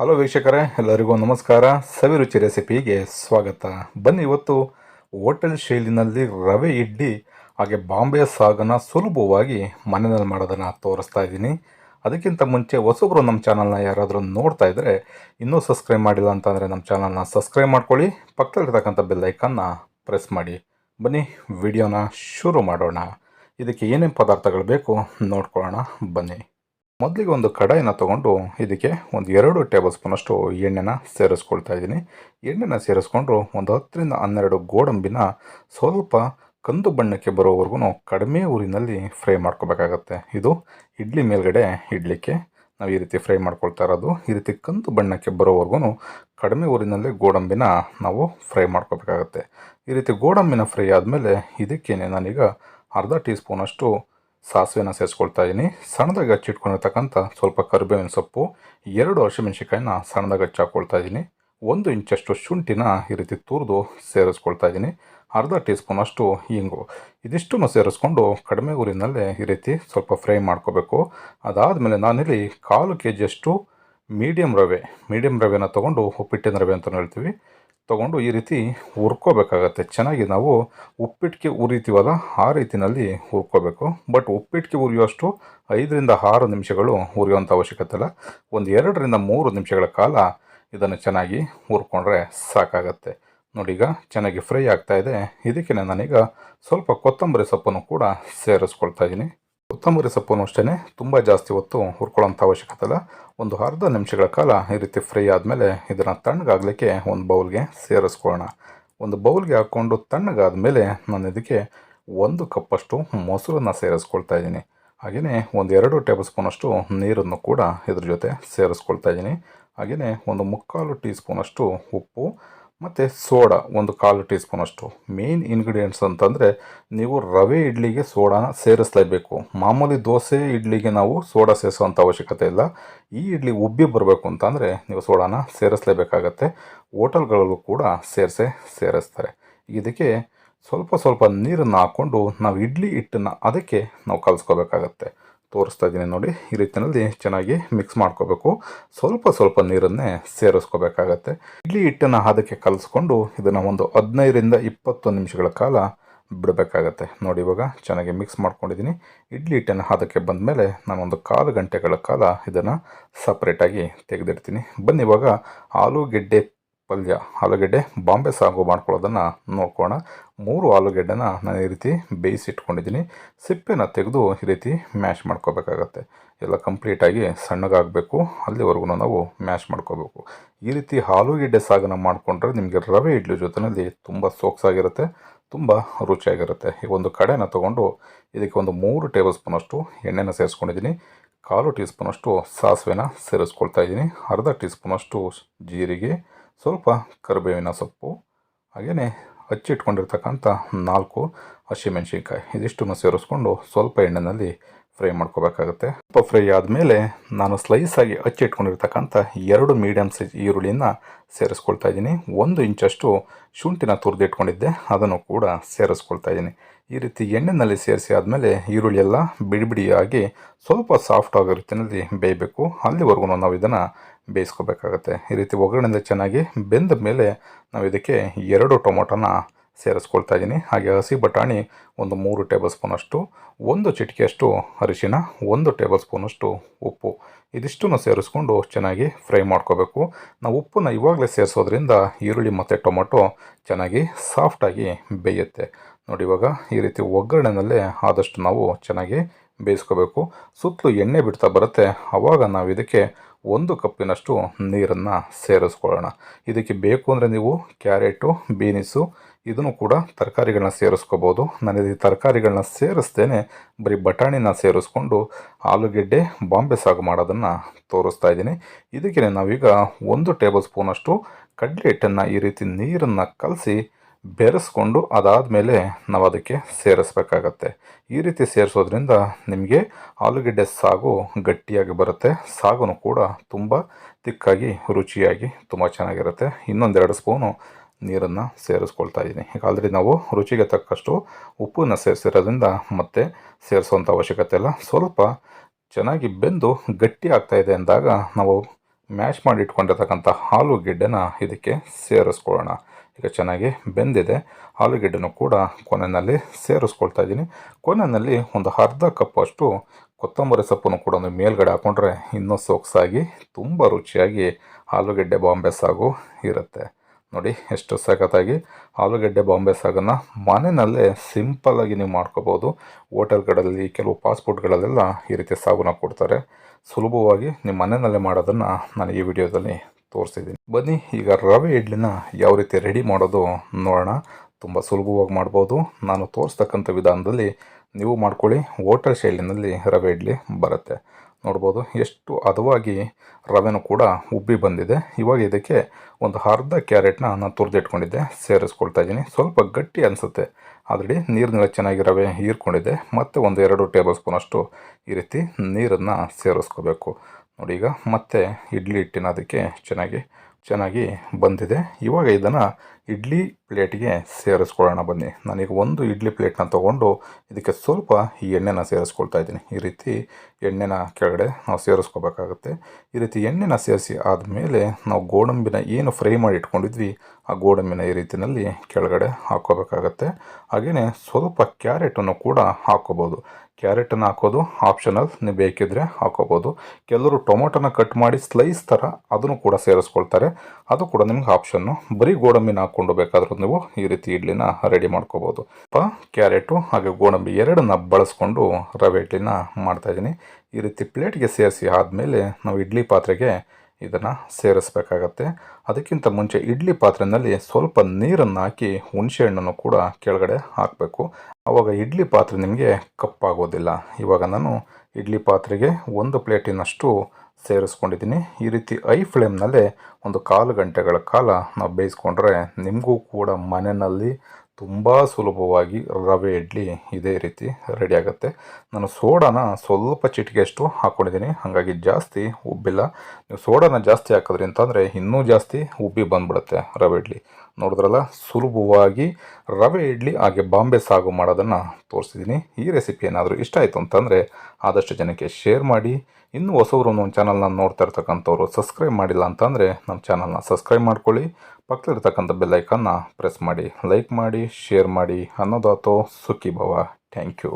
Hello ವೀಕ್ಷಕರೇ, ಎಲ್ಲರಿಗೂ ನಮಸ್ಕಾರ. ಸವಿರುಚಿ ರೆಸಿಪಿಗೆ ಸ್ವಾಗತ. ಬನ್ನಿ ಇವತ್ತು ಹೋಟೆಲ್ ಶೈಲಿನಲ್ಲಿ ರವೆ ಇಡ್ಲಿ, ಹಾಗೆ ಬಾಂಬೆ ಸಾಗನ ಸುಲಭವಾಗಿ ಮನೆಯಲ್ಲಿ ಮಾಡೋದನ್ನು ತೋರಿಸ್ತಾ ಇದ್ದೀನಿ. ಅದಕ್ಕಿಂತ ಮುಂಚೆ ಹೊಸಬ್ರು ನಮ್ಮ ಚಾನಲ್ನ ಯಾರಾದರೂ ನೋಡ್ತಾ ಇದ್ದರೆ ಇನ್ನೂ ಸಬ್ಸ್ಕ್ರೈಬ್ ಮಾಡಿಲ್ಲ ಅಂತಂದರೆ ನಮ್ಮ ಚಾನಲ್ನ ಸಬ್ಸ್ಕ್ರೈಬ್ ಮಾಡ್ಕೊಳ್ಳಿ. ಪಕ್ಕದಲ್ಲಿರ್ತಕ್ಕಂಥ ಬೆಲ್ ಐಕನ್ನ ಪ್ರೆಸ್ ಮಾಡಿ. ಬನ್ನಿ, ವಿಡಿಯೋನ ಶುರು ಮಾಡೋಣ. ಇದಕ್ಕೆ ಏನೇನು ಪದಾರ್ಥಗಳು ಬೇಕು ನೋಡ್ಕೊಳ್ಳೋಣ. ಬನ್ನಿ. ಮೊದಲಿಗೆ ಒಂದು ಕಡಾಯಿನ ತೊಗೊಂಡು ಇದಕ್ಕೆ ಒಂದು ಎರಡು ಟೇಬಲ್ ಸ್ಪೂನಷ್ಟು ಎಣ್ಣೆನ ಸೇರಿಸ್ಕೊಳ್ತಾ ಇದ್ದೀನಿ. ಎಣ್ಣೆನ ಸೇರಿಸ್ಕೊಂಡು ಒಂದು ಹತ್ತರಿಂದ ಹನ್ನೆರಡು ಗೋಡಂಬಿನ ಸ್ವಲ್ಪ ಕಂದು ಬಣ್ಣಕ್ಕೆ ಬರೋವರೆಗೂ ಕಡಿಮೆ ಊರಿನಲ್ಲಿ ಫ್ರೈ ಮಾಡ್ಕೋಬೇಕಾಗತ್ತೆ. ಇದು ಇಡ್ಲಿ ಮೇಲ್ಗಡೆ ಇಡ್ಲಿಕ್ಕೆ ನಾವು ಈ ರೀತಿ ಫ್ರೈ ಮಾಡ್ಕೊಳ್ತಾ ಇರೋದು. ಈ ರೀತಿ ಕಂದು ಬಣ್ಣಕ್ಕೆ ಬರೋವರೆಗೂ ಕಡಿಮೆ ಊರಿನಲ್ಲಿ ಗೋಡಂಬಿನ ನಾವು ಫ್ರೈ ಮಾಡ್ಕೋಬೇಕಾಗತ್ತೆ. ಈ ರೀತಿ ಗೋಡಂಬಿನ ಫ್ರೈ ಆದಮೇಲೆ ಇದಕ್ಕೇನೆ ನಾನೀಗ ಅರ್ಧ ಟೀ ಸ್ಪೂನಷ್ಟು ಸಾಸಿವೆನ ಸೇರಿಸ್ಕೊಳ್ತಾ ಇದ್ದೀನಿ ಸಣ್ಣದಾಗಿ ಹಚ್ಚಿಟ್ಕೊಂಡಿರ್ತಕ್ಕಂಥ ಸ್ವಲ್ಪ ಕರಿಬೇವಿನ ಸೊಪ್ಪು, ಎರಡು ಹಸಿಮೆಣಸಿಕಾಯಿನ ಸಣ್ಣದಾಗಿ ಹಚ್ಚಾಕೊಳ್ತಾ ಇದ್ದೀನಿ ಒಂದು ಇಂಚಷ್ಟು ಶುಂಠಿನ ಈ ರೀತಿ ತುರಿದು ಸೇರಿಸ್ಕೊಳ್ತಾ ಇದ್ದೀನಿ ಅರ್ಧ ಟೀ ಸ್ಪೂನಷ್ಟು ಹಿಂಗು ಇದಿಷ್ಟನ್ನು ಸೇರಿಸ್ಕೊಂಡು ಕಡಿಮೆ ಊರಿನಲ್ಲೇ ಈ ರೀತಿ ಸ್ವಲ್ಪ ಫ್ರೈ ಮಾಡ್ಕೋಬೇಕು. ಅದಾದಮೇಲೆ ನಾನಿಲ್ಲಿ ಕಾಲು ಕೆ ಜಿಯಷ್ಟು ಮೀಡಿಯಮ್ ರವೆ ಮೀಡಿಯಮ್ ರವೆನ ತೊಗೊಂಡು ಉಪ್ಪಿಟ್ಟಿನ ರವೆ ಅಂತ ಹೇಳ್ತೀವಿ. ತೊಗೊಂಡು ಈ ರೀತಿ ಹುರ್ಕೋಬೇಕಾಗತ್ತೆ. ಚೆನ್ನಾಗಿ ನಾವು ಉಪ್ಪಿಟ್ಟಿಗೆ ಉರಿತೀವಲ್ಲ, ಆ ರೀತಿಯಲ್ಲಿ ಹುರ್ಕೋಬೇಕು. ಬಟ್ ಉಪ್ಪಿಟ್ಟಿಗೆ ಉರಿಯುವಷ್ಟು ಐದರಿಂದ ಆರು ನಿಮಿಷಗಳು ಉರಿಯುವಂಥ ಅವಶ್ಯಕತೆ ಇಲ್ಲ. ಒಂದು ಎರಡರಿಂದ ಮೂರು ನಿಮಿಷಗಳ ಕಾಲ ಇದನ್ನು ಚೆನ್ನಾಗಿ ಹುರ್ಕೊಂಡ್ರೆ ಸಾಕಾಗತ್ತೆ. ನೋಡಿ ಈಗ ಚೆನ್ನಾಗಿ ಫ್ರೈ ಆಗ್ತಾಯಿದೆ ಇದೆ. ಇದಕ್ಕೆ ನಾನೀಗ ಸ್ವಲ್ಪ ಕೊತ್ತಂಬರಿ ಸೊಪ್ಪನ್ನು ಕೂಡ ಸೇರಿಸ್ಕೊಳ್ತಾ ಇದ್ದೀನಿ. ಕೊತ್ತಂಬರಿ ಸೊಪ್ಪನ್ನು ಅಷ್ಟೇ ತುಂಬ ಜಾಸ್ತಿ ಹೊತ್ತು ಹುರ್ಕೊಳ್ಳೋಂಥ ಅವಶ್ಯಕತೆ ಇಲ್ಲ. ಒಂದು ಅರ್ಧ ನಿಮಿಷಗಳ ಕಾಲ ಈ ರೀತಿ ಫ್ರೈ ಆದಮೇಲೆ ಇದನ್ನು ತಣ್ಣಗಾಗಲಿಕ್ಕೆ ಒಂದು ಬೌಲ್ಗೆ ಸೇರಿಸ್ಕೊಳ್ಳೋಣ. ಒಂದು ಬೌಲ್ಗೆ ಹಾಕ್ಕೊಂಡು ತಣ್ಣಗಾದ್ಮೇಲೆ ನಾನು ಇದಕ್ಕೆ ಒಂದು ಕಪ್ಪಷ್ಟು ಮೊಸರನ್ನು ಸೇರಿಸ್ಕೊಳ್ತಾ ಇದ್ದೀನಿ. ಹಾಗೆಯೇ ಒಂದು ಎರಡು ಟೇಬಲ್ ಸ್ಪೂನಷ್ಟು ನೀರನ್ನು ಕೂಡ ಇದ್ರ ಜೊತೆ ಸೇರಿಸ್ಕೊಳ್ತಾ ಇದ್ದೀನಿ. ಹಾಗೆಯೇ ಒಂದು ಮುಕ್ಕಾಲು ಟೀ ಸ್ಪೂನಷ್ಟು ಉಪ್ಪು ಮತ್ತು ಸೋಡಾ, ಒಂದು ಕಾಲು ಟೀ ಸ್ಪೂನಷ್ಟು ಮೇನ್ ಇಂಗ್ರೀಡಿಯೆಂಟ್ಸ್ ಅಂತಂದರೆ ನೀವು ರವೆ ಇಡ್ಲಿಗೆ ಸೋಡಾನ ಸೇರಿಸಲೇಬೇಕು. ಮಾಮೂಲಿ ದೋಸೆ ಇಡ್ಲಿಗೆ ನಾವು ಸೋಡಾ ಸೇರಿಸುವಂಥ ಅವಶ್ಯಕತೆ ಇಲ್ಲ. ಈ ಇಡ್ಲಿ ಉಬ್ಬಿ ಬರಬೇಕು ಅಂತಂದರೆ ನೀವು ಸೋಡಾನ ಸೇರಿಸಲೇಬೇಕಾಗತ್ತೆ. ಹೋಟೆಲ್ಗಳಲ್ಲೂ ಕೂಡ ಸೇರಿಸೇ, ಸೇರಿಸ್ತಾರೆ. ಇದಕ್ಕೆ ಸ್ವಲ್ಪ ಸ್ವಲ್ಪ ನೀರನ್ನು ಹಾಕ್ಕೊಂಡು ನಾವು ಇಡ್ಲಿ ಹಿಟ್ಟನ್ನು ಅದಕ್ಕೆ ನಾವು ಕಲಿಸ್ಕೋಬೇಕಾಗತ್ತೆ. ತೋರಿಸ್ತಾ ಇದ್ದೀನಿ ನೋಡಿ. ಈ ರೀತಿಯಲ್ಲಿ ಚೆನ್ನಾಗಿ ಮಿಕ್ಸ್ ಮಾಡ್ಕೋಬೇಕು. ಸ್ವಲ್ಪ ಸ್ವಲ್ಪ ನೀರನ್ನೇ ಸೇರಿಸ್ಕೋಬೇಕಾಗತ್ತೆ. ಇಡ್ಲಿ ಹಿಟ್ಟನ್ನು ಅದಕ್ಕೆ ಕಲಿಸ್ಕೊಂಡು ಇದನ್ನು ಒಂದು ಹದಿನೈದರಿಂದ ಇಪ್ಪತ್ತು ನಿಮಿಷಗಳ ಕಾಲ ಬಿಡಬೇಕಾಗತ್ತೆ. ನೋಡಿ ಇವಾಗ ಚೆನ್ನಾಗಿ ಮಿಕ್ಸ್ ಮಾಡ್ಕೊಂಡಿದ್ದೀನಿ. ಇಡ್ಲಿ ಹಿಟ್ಟನ್ನು ಅದಕ್ಕೆ ಬಂದಮೇಲೆ ನಾನೊಂದು ಕಾಲು ಗಂಟೆಗಳ ಕಾಲ ಇದನ್ನು ಸಪ್ರೇಟಾಗಿ ತೆಗೆದಿಡ್ತೀನಿ. ಬನ್ನಿ ಇವಾಗ ಆಲೂಗೆಡ್ಡೆ ಪಲ್ಯ, ಆಲೂಗೆಡ್ಡೆ, ಬಾಂಬೆ ಸಾಗು ಮಾಡ್ಕೊಳ್ಳೋದನ್ನು ನೋಡ್ಕೋಣ ಮೂರು ಆಲೂಗೆಡ್ಡೆನ ನಾನು ಈ ರೀತಿ ಬೇಯಿಸಿಟ್ಕೊಂಡಿದ್ದೀನಿ. ಸಿಪ್ಪೆನ ತೆಗೆದು ಈ ರೀತಿ ಮ್ಯಾಶ್ ಮಾಡ್ಕೋಬೇಕಾಗತ್ತೆ. ಎಲ್ಲ ಕಂಪ್ಲೀಟಾಗಿ ಸಣ್ಣಗಾಗಬೇಕು. ಅಲ್ಲಿವರೆಗೂ ನಾವು ಮ್ಯಾಶ್ ಮಾಡ್ಕೋಬೇಕು. ಈ ರೀತಿ ಆಲೂಗೆಡ್ಡೆ ಸಾಗನ ಮಾಡಿಕೊಂಡ್ರೆ ನಿಮಗೆ ರವೆ ಇಡ್ಲಿ ಜೊತೆಯಲ್ಲಿ ತುಂಬ ಸೋಕ್ಸಾಗಿರುತ್ತೆ ತುಂಬ ರುಚಿಯಾಗಿರುತ್ತೆ. ಈ ಒಂದು ಕಡೆನ ತೊಗೊಂಡು ಇದಕ್ಕೆ ಒಂದು ಮೂರು ಟೇಬಲ್ ಸ್ಪೂನಷ್ಟು ಎಣ್ಣೆನ ಸೇರಿಸ್ಕೊಂಡಿದ್ದೀನಿ. ಕಾಲು ಟೀ ಸ್ಪೂನಷ್ಟು ಸಾಸಿವೆನ ಸೇರಿಸ್ಕೊಳ್ತಾ ಇದ್ದೀನಿ. ಅರ್ಧ ಟೀ ಸ್ಪೂನಷ್ಟು ಜೀರಿಗೆ ಸ್ವಲ್ಪ ಕರಿಬೇವಿನ ಸೊಪ್ಪು ಹಾಗೆಯೇ ಹಚ್ಚಿಟ್ಕೊಂಡಿರ್ತಕ್ಕಂಥ ನಾಲ್ಕು ಹಸಿಮೆಣಸಿನ್ಕಾಯಿ ಇದಿಷ್ಟನ್ನು ಸೇರಿಸ್ಕೊಂಡು ಸ್ವಲ್ಪ ಎಣ್ಣೆಯಲ್ಲಿ ಫ್ರೈ ಮಾಡ್ಕೋಬೇಕಾಗುತ್ತೆ. ಸ್ವಲ್ಪ ಫ್ರೈ ಆದಮೇಲೆ ನಾನು ಸ್ಲೈಸಾಗಿ ಹಚ್ಚಿಟ್ಕೊಂಡಿರ್ತಕ್ಕಂಥ ಎರಡು ಮೀಡಿಯಮ್ ಸೈಜ್ ಈರುಳ್ಳಿನ ಸೇರಿಸ್ಕೊಳ್ತಾ ಇದ್ದೀನಿ. ಒಂದು ಇಂಚಷ್ಟು ಶುಂಠಿನ ತುರಿದಿಟ್ಕೊಂಡಿದ್ದೆ ಅದನ್ನು ಕೂಡ ಸೇರಿಸ್ಕೊಳ್ತಾ ಇದ್ದೀನಿ. ಈ ರೀತಿ ಎಣ್ಣೆನಲ್ಲಿ ಸೇರಿಸಿ ಆದಮೇಲೆ ಈರುಳ್ಳಿ ಎಲ್ಲ ಬಿಡಿ ಬಿಡಿಯಾಗಿ ಸ್ವಲ್ಪ ಸಾಫ್ಟ್ ಆಗೋ ರೀತಿಯಲ್ಲಿ ಬೇಯಬೇಕು. ಅಲ್ಲಿವರೆಗೂ ನಾವು ಇದನ್ನು ಬೇಯಿಸ್ಕೋಬೇಕಾಗತ್ತೆ. ಈ ರೀತಿ ಒಗ್ಗರಣೆಯಿಂದ ಚೆನ್ನಾಗಿ ಬೆಂದ ಮೇಲೆ ನಾವು ಇದಕ್ಕೆ ಎರಡು ಟೊಮೊಟೊನ ಸೇರಿಸ್ಕೊಳ್ತಾ ಇದ್ದೀನಿ ಹಾಗೆ ಹಸಿ ಬಟಾಣಿ ಒಂದು ಮೂರು ಟೇಬಲ್ ಸ್ಪೂನಷ್ಟು ಒಂದು ಚಿಟಿಕೆಯಷ್ಟು ಅರಿಶಿನ ಒಂದು ಟೇಬಲ್ ಸ್ಪೂನಷ್ಟು ಉಪ್ಪು. ಇದಿಷ್ಟನ್ನು ಸೇರಿಸ್ಕೊಂಡು ಚೆನ್ನಾಗಿ ಫ್ರೈ ಮಾಡ್ಕೋಬೇಕು. ನಾವು ಉಪ್ಪನ್ನು ಇವಾಗಲೇ ಸೇರಿಸೋದ್ರಿಂದ ಈರುಳ್ಳಿ ಮತ್ತು ಟೊಮೊಟೊ ಚೆನ್ನಾಗಿ ಸಾಫ್ಟಾಗಿ ಬೇಯುತ್ತೆ. ನೋಡಿ ಇವಾಗ ಈ ರೀತಿ ಒಗ್ಗರಣೆನಲ್ಲೇ ಆದಷ್ಟು ನಾವು ಚೆನ್ನಾಗಿ ಬೇಯಿಸ್ಕೋಬೇಕು. ಸುತ್ತಲೂ ಎಣ್ಣೆ ಬಿಡ್ತಾ ಬರುತ್ತೆ. ಆವಾಗ ನಾವು ಇದಕ್ಕೆ ಒಂದು ಕಪ್ಪಿನಷ್ಟು ನೀರನ್ನು ಸೇರಿಸ್ಕೊಳ್ಳೋಣ. ಇದಕ್ಕೆ ಬೇಕು ಅಂದರೆ ನೀವು ಕ್ಯಾರೆಟು, ಬೀನಿಸು, ಇದನ್ನು ಕೂಡ ತರಕಾರಿಗಳನ್ನ ಸೇರಿಸ್ಕೋಬೋದು. ನಾನು ಈ ತರಕಾರಿಗಳನ್ನ ಸೇರಿಸ್ತೇನೆ. ಬರೀ ಬಟಾಣಿನ ಸೇರಿಸ್ಕೊಂಡು ಆಲೂಗೆಡ್ಡೆ, ಬಾಂಬೆ ಸಾಗು ಮಾಡೋದನ್ನು ತೋರಿಸ್ತಾ ಇದ್ದೀನಿ. ಇದಕ್ಕೆ ನಾವೀಗ ಒಂದು ಟೇಬಲ್ ಸ್ಪೂನಷ್ಟು ಕಡಲೆ ಹಿಟ್ಟನ್ನು ಈ ರೀತಿ ನೀರನ್ನು ಕಲಸಿ ಬೆರೆಸ್ಕೊಂಡು ಅದಾದಮೇಲೆ ನಾವು ಅದಕ್ಕೆ ಸೇರಿಸ್ಬೇಕಾಗತ್ತೆ. ಈ ರೀತಿ ಸೇರಿಸೋದ್ರಿಂದ ನಿಮಗೆ ಆಲೂಗೆಡ್ಡೆ ಸಾಗು ಗಟ್ಟಿಯಾಗಿ ಬರುತ್ತೆ. ಸಾಗುನು ಕೂಡ ತುಂಬ ತಿಕ್ಕಾಗಿ, ರುಚಿಯಾಗಿ ತುಂಬ ಚೆನ್ನಾಗಿರುತ್ತೆ. ಇನ್ನೊಂದೆರಡು ಸ್ಪೂನು ನೀರನ್ನು ಸೇರಿಸ್ಕೊಳ್ತಾ ಇದ್ದೀನಿ ಈಗ ಆಲ್ರೆಡಿ ನಾವು ರುಚಿಗೆ ತಕ್ಕಷ್ಟು ಉಪ್ಪನ್ನು ಸೇರಿಸಿರೋದ್ರಿಂದ ಮತ್ತೆ ಸೇರಿಸುವಂಥ ಅವಶ್ಯಕತೆ ಇಲ್ಲ. ಸ್ವಲ್ಪ ಚೆನ್ನಾಗಿ ಬೆಂದು ಗಟ್ಟಿ ಆಗ್ತಾಯಿದೆ ಅಂದಾಗ ನಾವು ಮ್ಯಾಶ್ ಮಾಡಿ ಇಟ್ಕೊಂಡಿರ್ತಕ್ಕಂಥ ಆಲೂಗೆಡ್ಡೆನ ಇದಕ್ಕೆ ಸೇರಿಸ್ಕೊಳ್ಳೋಣ. ಈಗ ಚೆನ್ನಾಗಿ ಬೆಂದಿದೆ. ಆಲೂಗೆಡ್ಡೆನೂ ಕೂಡ ಕೊನೆಯಲ್ಲಿ ಸೇರಿಸ್ಕೊಳ್ತಾ ಇದ್ದೀನಿ. ಕೊನೆಯಲ್ಲಿ ಒಂದು ಅರ್ಧ ಕಪ್ಪಷ್ಟು ಕೊತ್ತಂಬರಿ ಸೊಪ್ಪನ್ನು ಕೂಡ ಒಂದು ಮೇಲ್ಗಡೆ ಹಾಕೊಂಡ್ರೆ ಇನ್ನೂ ಸೊಗಸಾಗಿ, ತುಂಬ ರುಚಿಯಾಗಿ ಆಲೂಗೆಡ್ಡೆ ಬಾಂಬೆ ಸಾಗು ಇರುತ್ತೆ. ನೋಡಿ, ಎಷ್ಟು ಸಖತ್ತಾಗಿ ಆಲೂಗಡ್ಡೆ ಬಾಂಬೆ ಸಾಗನ್ನು ಮನೆಯಲ್ಲೇ ಸಿಂಪಲ್ಲಾಗಿ ನೀವು ಮಾಡ್ಕೋಬೋದು. ಹೋಟೆಲ್ಗಳಲ್ಲಿ ಕೆಲವು ಪಾಸ್ಪೋರ್ಟ್ಗಳಲ್ಲೆಲ್ಲ ಈ ರೀತಿ ಸಾಗುನ ಕೊಡ್ತಾರೆ. ಸುಲಭವಾಗಿ ನಿಮ್ಮ ಮನೆಯಲ್ಲೇ ಮಾಡೋದನ್ನು ನಾನು ಈ ವಿಡಿಯೋದಲ್ಲಿ ತೋರಿಸಿದ್ದೀನಿ. ಬನ್ನಿ, ಈಗ ರವೆ ಇಡ್ಲಿನ ಯಾವ ರೀತಿ ರೆಡಿ ಮಾಡೋದು ನೋಡೋಣ. ತುಂಬ ಸುಲಭವಾಗಿ ಮಾಡ್ಬೋದು. ನಾನು ತೋರಿಸ್ತಕ್ಕಂಥ ವಿಧಾನದಲ್ಲಿ ನೀವು ಮಾಡ್ಕೊಳ್ಳಿ. ಹೋಟೆಲ್ ಶೈಲಿನಲ್ಲಿ ರವೆ ಇಡ್ಲಿ ಬರುತ್ತೆ. ನೋಡ್ಬೋದು. ಎಷ್ಟು ಹದವಾಗಿ ರವೆನೂ ಕೂಡ ಉಬ್ಬಿ ಬಂದಿದೆ. ಇವಾಗ ಇದಕ್ಕೆ ಒಂದು ಅರ್ಧ ಕ್ಯಾರೆಟ್ನ ನಾನು ತುರಿದಿಟ್ಕೊಂಡಿದ್ದೆ, ಸೇರಿಸ್ಕೊಳ್ತಾ ಇದ್ದೀನಿ. ಸ್ವಲ್ಪ ಗಟ್ಟಿ ಅನಿಸುತ್ತೆ. ಆಲ್ರೆಡಿ ನೀರಿನೆಲ್ಲ ಚೆನ್ನಾಗಿ ರವೆ ಹೀರ್ಕೊಂಡಿದೆ. ಮತ್ತು ಒಂದು ಎರಡು ಟೇಬಲ್ ಸ್ಪೂನಷ್ಟು ಈ ರೀತಿ ನೀರನ್ನು ಸೇರಿಸ್ಕೋಬೇಕು. ನೋಡಿ ಈಗ ಮತ್ತೆ ಇಡ್ಲಿ ಹಿಟ್ಟಿನ ಅದಕ್ಕೆ ಚೆನ್ನಾಗಿ ಚೆನ್ನಾಗಿ ಬಂದಿದೆ. ಇವಾಗ ಇದನ್ನು ಇಡ್ಲಿ ಪ್ಲೇಟಿಗೆ ಸೇರಿಸ್ಕೊಳ್ಳೋಣ ಬನ್ನಿ. ನಾನೀಗ ಒಂದು ಇಡ್ಲಿ ಪ್ಲೇಟ್ನ ತೊಗೊಂಡು ಇದಕ್ಕೆ ಸ್ವಲ್ಪ ಈ ಎಣ್ಣೆನ ಸೇರಿಸ್ಕೊಳ್ತಾ ಇದ್ದೀನಿ. ಈ ರೀತಿ ಎಣ್ಣೆನ ಕೆಳಗಡೆ ನಾವು ಸೇರಿಸ್ಕೋಬೇಕಾಗುತ್ತೆ. ಈ ರೀತಿ ಎಣ್ಣೆನ ಸೇರಿಸಿ ಆದಮೇಲೆ ನಾವು ಗೋಡಂಬಿನ ಏನು ಫ್ರೈ ಮಾಡಿ ಇಟ್ಕೊಂಡಿದ್ವಿ, ಆ ಗೋಡಂಬಿನ ಈ ರೀತಿಯಲ್ಲಿ ಕೆಳಗಡೆ ಹಾಕ್ಕೋಬೇಕಾಗತ್ತೆ. ಹಾಗೆಯೇ ಸ್ವಲ್ಪ ಕ್ಯಾರೆಟನ್ನು ಕೂಡ ಹಾಕ್ಕೋಬೋದು. ಕ್ಯಾರೆಟನ್ನು ಹಾಕೋದು ಆಪ್ಷನಲ್ ನೀವು ಬೇಕಿದ್ದರೆ ಹಾಕೋಬೋದು. ಕೆಲವರು ಟೊಮೊಟೊನ ಕಟ್ ಮಾಡಿ ಸ್ಲೈಸ್ ಥರ ಅದನ್ನು ಕೂಡ ಸೇರಿಸ್ಕೊಳ್ತಾರೆ. ಅದು ಕೂಡ ನಿಮ್ಗೆ ಆಪ್ಷನ್ನು ಬರೀ ಗೋಡಂಬಿನ ಹಾಕ್ಕೊಂಡು ಬೇಕಾದರೂ ನೀವು ಈ ರೀತಿ ಇಡ್ಲಿನ ರೆಡಿ ಮಾಡ್ಕೋಬೋದು. ಕ್ಯಾರೆಟು ಹಾಗೆ ಗೋಡಂಬಿ ಎರಡನ್ನ ಬಳಸ್ಕೊಂಡು ರವೆ ಇಡ್ಲಿನ ಮಾಡ್ತಾಯಿದ್ದೀನಿ ಈ ರೀತಿ ಪ್ಲೇಟ್ಗೆ ಸೇರಿಸಿ ಆದಮೇಲೆ ನಾವು ಇಡ್ಲಿ ಪಾತ್ರೆಗೆ ಇದನ್ನು ಸೇರಿಸಬೇಕಾಗತ್ತೆ. ಅದಕ್ಕಿಂತ ಮುಂಚೆ ಇಡ್ಲಿ ಪಾತ್ರೆಯಲ್ಲಿ ಸ್ವಲ್ಪ ನೀರನ್ನು ಹಾಕಿ ಹುಣಸೆಹಣ್ಣನ್ನು ಕೂಡ ಕೆಳಗಡೆ ಹಾಕಬೇಕು. ಆವಾಗ ಇಡ್ಲಿ ಪಾತ್ರೆ ನಿಮಗೆ ಕಪ್ಪಾಗೋದಿಲ್ಲ. ಇವಾಗ ನಾನು ಇಡ್ಲಿ ಪಾತ್ರೆಗೆ ಒಂದು ಪ್ಲೇಟಿನಷ್ಟು ಸೇರಿಸ್ಕೊಂಡಿದ್ದೀನಿ. ಈ ರೀತಿ ಐ ಫ್ಲೇಮ್ನಲ್ಲೇ ಒಂದು ಕಾಲು ಗಂಟೆಗಳ ಕಾಲ ನಾವು ಬೇಯಿಸ್ಕೊಂಡ್ರೆ ನಿಮಗೂ ಕೂಡ ಮನೆಯಲ್ಲಿ ತುಂಬ ಸುಲಭವಾಗಿ ರವೆ ಇಡ್ಲಿ ಇದೇ ರೀತಿ ರೆಡಿ ಆಗುತ್ತೆ. ನಾನು ಸೋಡಾನ ಸ್ವಲ್ಪ ಚಿಟಿಕೆಯಷ್ಟು ಹಾಕ್ಕೊಂಡಿದ್ದೀನಿ ಹಾಗಾಗಿ ಜಾಸ್ತಿ ಉಬ್ಬಿಲ್ಲ. ನೀವು ಸೋಡಾನ ಜಾಸ್ತಿ ಹಾಕಿದ್ರಿ ಅಂತಂದರೆ ಇನ್ನೂ ಜಾಸ್ತಿ ಉಬ್ಬಿ ಬಂದ್ಬಿಡುತ್ತೆ ರವೆ ಇಡ್ಲಿ. ನೋಡಿದ್ರಲ್ಲ, ಸುಲಭವಾಗಿ ರವೆ ಇಡ್ಲಿ ಹಾಗೆ ಬಾಂಬೆ ಸಾಗು ಮಾಡೋದನ್ನು ತೋರಿಸಿದ್ದೀನಿ. ಈ ರೆಸಿಪಿ ಏನಾದರೂ ಇಷ್ಟ ಆಯಿತು ಅಂತಂದರೆ ಆದಷ್ಟು ಜನಕ್ಕೆ ಶೇರ್ ಮಾಡಿ. ಇನ್ನೂ ಹೊಸವರು ಒಂದು ಚಾನಲ್ನ ನೋಡ್ತಾ ಇರ್ತಕ್ಕಂಥವ್ರು ಸಬ್ಸ್ಕ್ರೈಬ್ ಮಾಡಿಲ್ಲ ಅಂತಂದರೆ ನಮ್ಮ ಚಾನಲ್ನ ಸಬ್ಸ್ಕ್ರೈಬ್ ಮಾಡ್ಕೊಳ್ಳಿ. ಪಕ್ಕದಲ್ಲಿರ್ತಕ್ಕಂಥ ಬೆಲ್ಲೈಕನ್ನ ಪ್ರೆಸ್ ಮಾಡಿ ಲೈಕ್ ಮಾಡಿ ಶೇರ್ ಮಾಡಿ ಅನ್ನೋದಾತೋ ಸುಖಿ ಭವ ಥ್ಯಾಂಕ್ ಯು